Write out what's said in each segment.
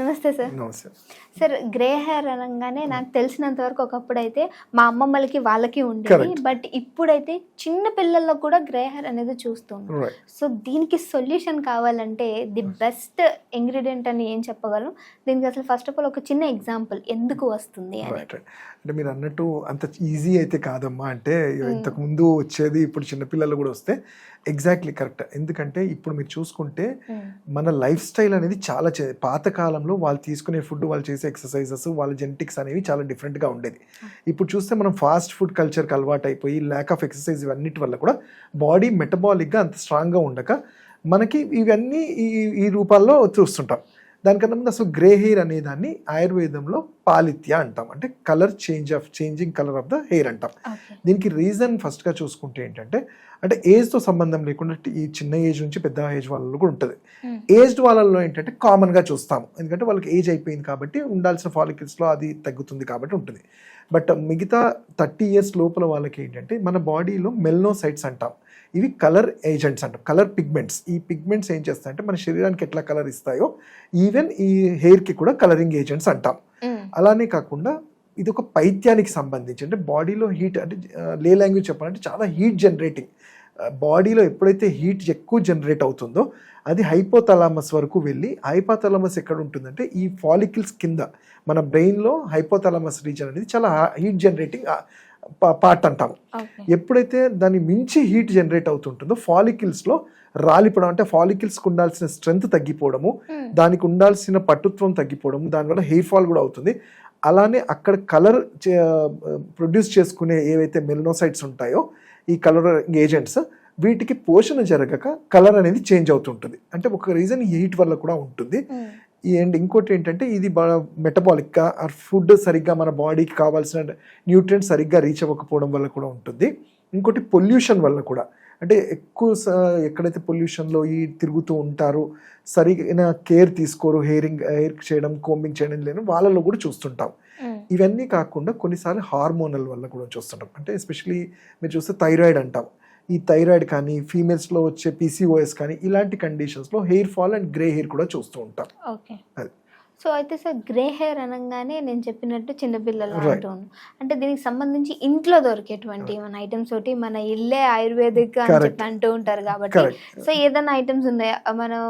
నమస్తే సార్. నమస్తే. Sir grey hair అనగానే నాకు తెలిసినంత వరకు ఒకప్పుడు అయితే మా అమ్మమ్మలకి వాళ్ళకి ఉండేది. బట్ ఇప్పుడైతే చిన్న పిల్లల్లో కూడా గ్రే హెయిర్ అనేది చూస్తున్నాం. రైట్ సో దీనికి సొల్యూషన్ కావాలంటే ది బెస్ట్ ఇంగ్రీడియంట్ అని ఏం చెప్పగలం? దీనికి అసలు ఫస్ట్ ఆఫ్ ఆల్ ఒక చిన్న ఎగ్జాంపుల్ ఎందుకు వస్తుంది రైట్ రైట్ అంటే మీరు అన్నట్టు అంత ఈజీ అయితే కాదమ్మా. అంటే ఇంతకు ముందు వచ్చేది ఇప్పుడు చిన్నపిల్లలు కూడా వస్తే ఎగ్జాక్ట్లీ కరెక్ట్ ఎందుకంటే ఇప్పుడు మీరు చూసుకుంటే Hmm. మన లైఫ్ స్టైల్ అనేది చాలా చే- కాలంలో వాళ్ళు తీసుకునే ఫుడ్ వాళ్ళు చేసే ఎక్సర్సైజెస్ వాళ్ళ జెనెటిక్స్ అనేవి చాలా డిఫరెంట్గా ఉండేది. ఇప్పుడు చూస్తే మనం ఫాస్ట్ ఫుడ్ కల్చర్కి అలవాటు అయిపోయి ల్యాక్ ఆఫ్ ఎక్సర్సైజ్ ఇవన్నిటి వల్ల కూడా బాడీ మెటబాలిక్గా అంత స్ట్రాంగ్గా ఉండక మనకి ఇవన్నీ ఈ ఈ రూపాల్లో చూస్తుంటాం. దానికన్నా ముందు అసలు గ్రే హెయిర్ అనే దాన్ని ఆయుర్వేదంలో పాలిత్య అంటాం. అంటే colour change of changing colour of the hair అంటాం. దీనికి రీజన్ ఫస్ట్గా చూసుకుంటే ఏంటంటే అంటే ఏజ్తో సంబంధం లేకుండా ఈ చిన్న ఏజ్ నుంచి పెద్ద ఏజ్ వాళ్ళలో కూడా ఉంటుంది. ఏజ్డ్ వాళ్ళల్లో ఏంటంటే కామన్గా చూస్తాము. ఎందుకంటే వాళ్ళకి ఏజ్ అయిపోయింది కాబట్టి ఉండాల్సిన ఫాలికల్స్లో అది తగ్గుతుంది కాబట్టి ఉంటుంది. బట్ మిగతా థర్టీ ఇయర్స్ లోపల వాళ్ళకి ఏంటంటే మన బాడీలో మెల్నోసైట్స్ అంటాం. ఇవి కలర్ ఏజెంట్స్ అంటాం కలర్ పిగ్మెంట్స్. ఈ పిగ్మెంట్స్ ఏం చేస్తాయంటే మన శరీరానికి ఎట్లా కలర్ ఇస్తాయో ఈవెన్ ఈ హెయిర్కి కూడా కలరింగ్ ఏజెంట్స్ అంటాం. అలానే కాకుండా ఇది ఒక పైత్యానికి సంబంధించి అంటే బాడీలో హీట్ అంటే లే లాంగ్వేజ్ చెప్పాలంటే చాలా హీట్ జనరేటింగ్. బాడీలో ఎప్పుడైతే హీట్ ఎక్కువ జనరేట్ అవుతుందో అది హైపోతలామస్ వరకు వెళ్ళి హైపోతలామస్ ఎక్కడ ఉంటుందంటే ఈ ఫాలికల్స్ కింద మన బ్రెయిన్లో హైపోతలామస్ రీజన్ అనేది చాలా హీట్ జనరేటింగ్ పార్ట్ అంటాం ఓకే. ఎప్పుడైతే దాన్ని మించి హీట్ జనరేట్ అవుతుంటుందో ఫాలికల్స్లో రాలిపోవడం అంటే ఫాలికల్స్కి ఉండాల్సిన స్ట్రెంగ్త్ తగ్గిపోవడము దానికి ఉండాల్సిన పట్టుత్వం తగ్గిపోవడం దానివల్ల హెయిర్ ఫాల్ కూడా అవుతుంది. అలానే అక్కడ కలర్ ప్రొడ్యూస్ చేసుకునే ఏవైతే మెలనోసైట్స్ ఉంటాయో ఈ కలర్ ఏజెంట్స్ వీటికి పోషణ జరగక కలర్ అనేది చేంజ్ అవుతుంటుంది. అంటే ఒక రీజన్ హీట్ వల్ల కూడా ఉంటుంది. ఈ అండ్ ఇంకోటి ఏంటంటే ఇది మెటబాలిక్గా ఫుడ్ సరిగ్గా మన బాడీకి కావాల్సిన న్యూట్రియంట్ సరిగ్గా రీచ్ అవ్వకపోవడం వల్ల కూడా ఉంటుంది. ఇంకోటి పొల్యూషన్ వల్ల కూడా. అంటే ఎక్కువ ఎక్కడైతే పొల్యూషన్లో ఈ తిరుగుతూ ఉంటారో సరిగిన కేర్ తీసుకోరు హెయిరింగ్ హెయిర్ చేయడం కోంబింగ్ చేయడం లేని వాళ్ళలో కూడా చూస్తుంటాం. ఇవన్నీ కాకుండా కొన్నిసార్లు హార్మోనల్ వల్ల కూడా చూస్తుంటాం. అంటే ఎస్పెషలీ మీరు చూస్తే థైరాయిడ్ అంటాం. ఈ థైరాయిడ్ కానీ ఫీమేల్స్లో వచ్చే పీసీఓఎస్ కానీ ఇలాంటి కండిషన్స్లో hair fall and grey hair కూడా చూస్తూ ఉంటాం అది. సో అయితే సార్ గ్రే హెయిర్ అనగానే నేను చెప్పినట్టు చిన్నపిల్లలు. అంటాను అంటే దీనికి సంబంధించి ఇంట్లో దొరికేటువంటి మన ఐటమ్స్ ఒకటి మన ఇల్లే ఆయుర్వేదిక్ అని. చెప్పి అంటూ ఉంటారు కాబట్టి సో ఏదైనా ఐటమ్స్ ఉన్నాయా మనం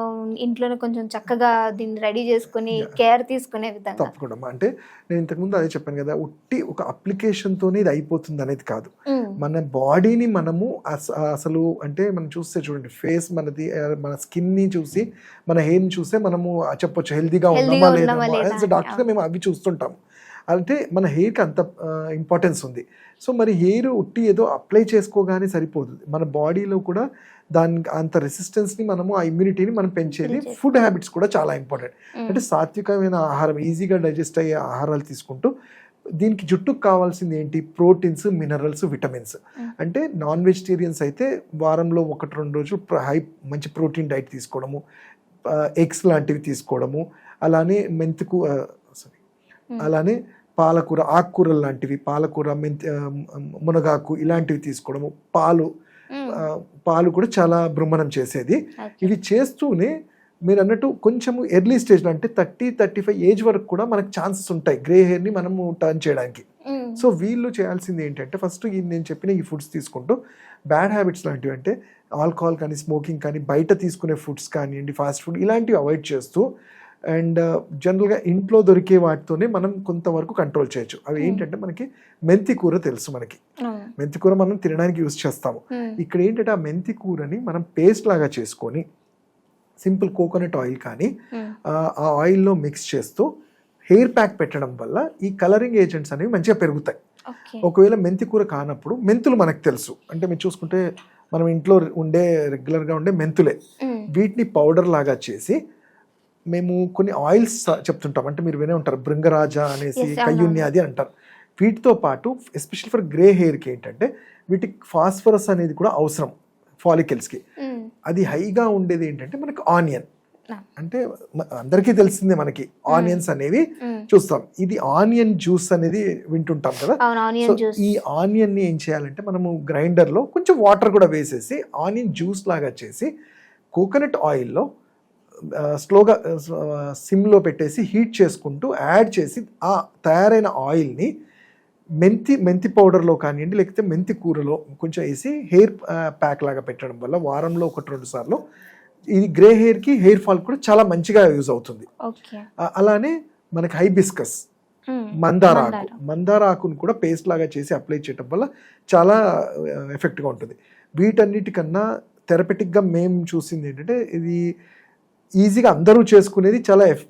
ఇంట్లోనే కొంచెం చక్కగా దీన్ని రెడీ చేసుకుని. కేర్ తీసుకునే విధంగా తప్పకుండా. అంటే నేను ఇంతకుముందు అదే చెప్పాను కదా ఉట్టి ఒక అప్లికేషన్తోనే ఇది అయిపోతుంది అనేది కాదు మ్మ్. మన బాడీని మనము అస- అసలు అంటే మనం చూస్తే చూడండి ఫేస్ మనది మన స్కిన్ని చూసి మన హెయిర్ని చూస్తే మనము చెప్పొచ్చు హెల్దీగా ఉన్నామా లేదా అని, డాక్టర్గా మేము అవి చూస్తుంటాం. అంటే మన హెయిర్కి అంత ఇంపార్టెన్స్ ఉంది. సో మరి హెయిర్ ఉట్టి ఏదో అప్లై చేసుకోగానే సరిపోదు. మన బాడీలో కూడా దానికి అంత రెసిస్టెన్స్ని మనము ఆ ఇమ్యూనిటీని మనం పెంచేది. ఫుడ్ హ్యాబిట్స్ కూడా చాలా ఇంపార్టెంట్. అంటే సాత్వికమైన ఆహారం ఈజీగా డైజెస్ట్ అయ్యే ఆహారాలు తీసుకుంటూ దీనికి జుట్టుకు కావాల్సింది ఏంటి? Proteins minerals vitamins. అంటే నాన్ వెజిటేరియన్స్ అయితే వారంలో ఒకటి రెండు రోజులు హై మంచి ప్రోటీన్ డైట్ తీసుకోవడము ఎగ్స్ లాంటివి తీసుకోవడము అలానే మెంతుకు సారీ. అలానే పాలకూర ఆకుకూరలు లాంటివి పాలకూర మెంతి మునగాకు ఇలాంటివి తీసుకోవడము పాలు పాలు కూడా చాలా బృంమణం చేసేది. ఇవి చేస్తూనే మీరు అన్నట్టు కొంచెము ఎర్లీ స్టేజ్లో అంటే థర్టీ థర్టీ ఫైవ్ ఏజ్ వరకు కూడా మనకు ఛాన్సెస్ ఉంటాయి గ్రే హెయిర్ని మనము టర్న్ చేయడానికి. సో వీళ్ళు చేయాల్సింది ఏంటంటే ఫస్ట్ ఈ నేను చెప్పిన ఈ ఫుడ్స్ తీసుకుంటూ బ్యాడ్ హ్యాబిట్స్ లాంటివి అంటే ఆల్కహాల్ కానీ స్మోకింగ్ కానీ బయట తీసుకునే ఫుడ్స్ కానివ్వండి ఫాస్ట్ ఫుడ్ ఇలాంటివి అవాయిడ్ చేస్తూ అండ్ జనరల్గా ఇంట్లో దొరికే వాటితోనే మనం కొంతవరకు కంట్రోల్ చేయొచ్చు అవి Hmm. ఏంటంటే మనకి మెంతి కూర తెలుసు మనకి. మెంతి కూర మనం తినడానికి యూస్ చేస్తాము మ్మ్. ఇక్కడ ఏంటంటే ఆ మెంతి కూరని మనం పేస్ట్ లాగా చేసుకొని సింపుల్ కోకోనట్ ఆయిల్ కానీ. ఆ ఆ ఆయిల్లో మిక్స్ చేస్తూ హెయిర్ ప్యాక్ పెట్టడం వల్ల ఈ కలరింగ్ ఏజెంట్స్ అనేవి మంచిగా పెరుగుతాయి. ఒకవేళ మెంతి కూర కానప్పుడు మెంతులు మనకు తెలుసు అంటే మీరు చూసుకుంటే మనం ఇంట్లో ఉండే రెగ్యులర్గా ఉండే మెంతులే. వీటిని పౌడర్ లాగా చేసి మేము కొన్ని ఆయిల్స్ చెప్తుంటాం అంటే మీరు వినే ఉంటారు భృంగరాజ అనేసి. కయ్యున్యాది అంటారు వీటితో పాటు ఎస్పెషల్ ఫర్ గ్రే హెయిర్కి ఏంటంటే వీటికి ఫాస్ఫరస్ అనేది కూడా అవసరం ఫాలికల్స్కి. అది హైగా ఉండేది ఏంటంటే మనకి ఆనియన్. అంటే అందరికీ తెలిసిందే మనకి ఆనియన్స్ అనేవి. చూస్తాం. ఇది ఆనియన్ జ్యూస్ అనేది వింటుంటాం కదా? ఈ ఆనియన్ని ఏం చేయాలంటే మనము గ్రైండర్లో కొంచెం వాటర్ కూడా వేసేసి ఆనియన్ జ్యూస్ లాగా చేసి కోకోనట్ ఆయిల్లో స్లోగా సిమ్లో పెట్టేసి హీట్ చేసుకుంటూ యాడ్ చేసి ఆ తయారైన ఆయిల్ని మెంతి మెంతి పౌడర్లో కానివ్వండి లేకపోతే మెంతి కూరలో కొంచెం వేసి హెయిర్ ప్యాక్ లాగా పెట్టడం వల్ల వారంలో ఒకటి రెండు సార్లు ఇది గ్రే హెయిర్కి హెయిర్ ఫాల్ కూడా చాలా మంచిగా యూజ్ అవుతుంది. అలానే మనకి హైబిస్కస్ మందార ఆకు మందార. ఆకును కూడా పేస్ట్ లాగా చేసి అప్లై చేయడం వల్ల చాలా ఎఫెక్ట్గా ఉంటుంది. వీటన్నిటికన్నా థెరపెటిక్గా మేము చూసింది ఏంటంటే ఇది ఈజీగా అందరూ చేసుకునేది చాలా ఎఫ్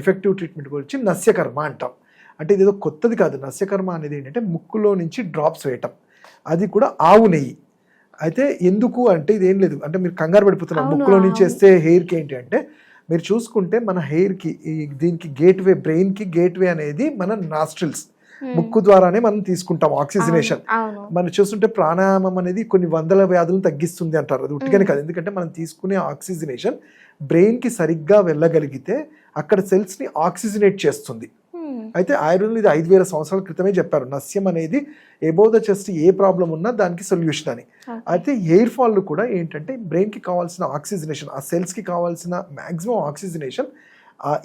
ఎఫెక్టివ్ ట్రీట్మెంట్ గురించి నస్యకర్మ అంటాం. అంటే ఇదేదో కొత్తది కాదు. నస్యకర్మ అనేది ఏంటంటే ముక్కులో నుంచి డ్రాప్స్ వేయటం. అది కూడా ఆవు నెయ్యి. అయితే ఎందుకు అంటే ఇదేం లేదు. అంటే మీరు కంగారు పడిపోతున్నారు. ముక్కులో నుంచి. వేస్తే హెయిర్కి ఏంటి అంటే మీరు చూసుకుంటే మన హెయిర్కి ఈ దీనికి గేట్వే బ్రెయిన్కి గేట్వే అనేది మన నాస్ట్రిల్స్ ముక్కు ద్వారానే మనం తీసుకుంటాం ఆక్సిజనేషన్ మనం చూస్తుంటే ప్రాణాయామం అనేది కొన్ని వందల వ్యాధులను తగ్గిస్తుంది అంటారు. అది ఉట్టిగానే. కాదు. ఎందుకంటే మనం తీసుకునే ఆక్సిజనేషన్ బ్రెయిన్కి సరిగ్గా వెళ్ళగలిగితే అక్కడ సెల్స్ని ఆక్సిజనేట్ చేస్తుంది. అయితే ఆయుర్వేదం ఇది ఐదు వేల సంవత్సరాల క్రితమే చెప్పారు నస్యం అనేది ఎబో ద చెస్ట్ ఏ ప్రాబ్లం ఉన్నా దానికి సొల్యూషన్ అని. అయితే హెయిర్ ఫాల్ కూడా ఏంటంటే బ్రెయిన్కి కావాల్సిన ఆక్సిజనేషన్ ఆ సెల్స్కి కావాల్సిన మ్యాక్సిమం ఆక్సిజనేషన్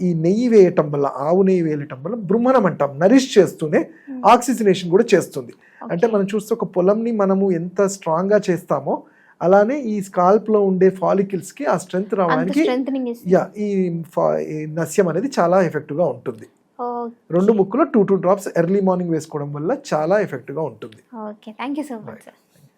ఈ నెయ్యి వేయటం వల్ల ఆవు నెయ్యి వేయటం వల్ల బృహణం అంటాం నరిష్ చేస్తూనే. ఆక్సిజనేషన్ కూడా చేస్తుంది అంటే. మనం చూస్తే ఒక పొలంని మనము ఎంత స్ట్రాంగ్గా చేస్తామో అలానే ఈ స్కాల్ప్లో ఉండే ఫాలికిల్స్కి ఆ స్ట్రెంగ్త్ రావడానికి యా ఈ నస్యం అనేది చాలా ఎఫెక్టివ్గా ఉంటుంది రెండు ముక్కులో two two drops early morning వేసుకోవడం వల్ల చాలా ఎఫెక్టివ్గా ఉంటుంది. Okay thank you so much sir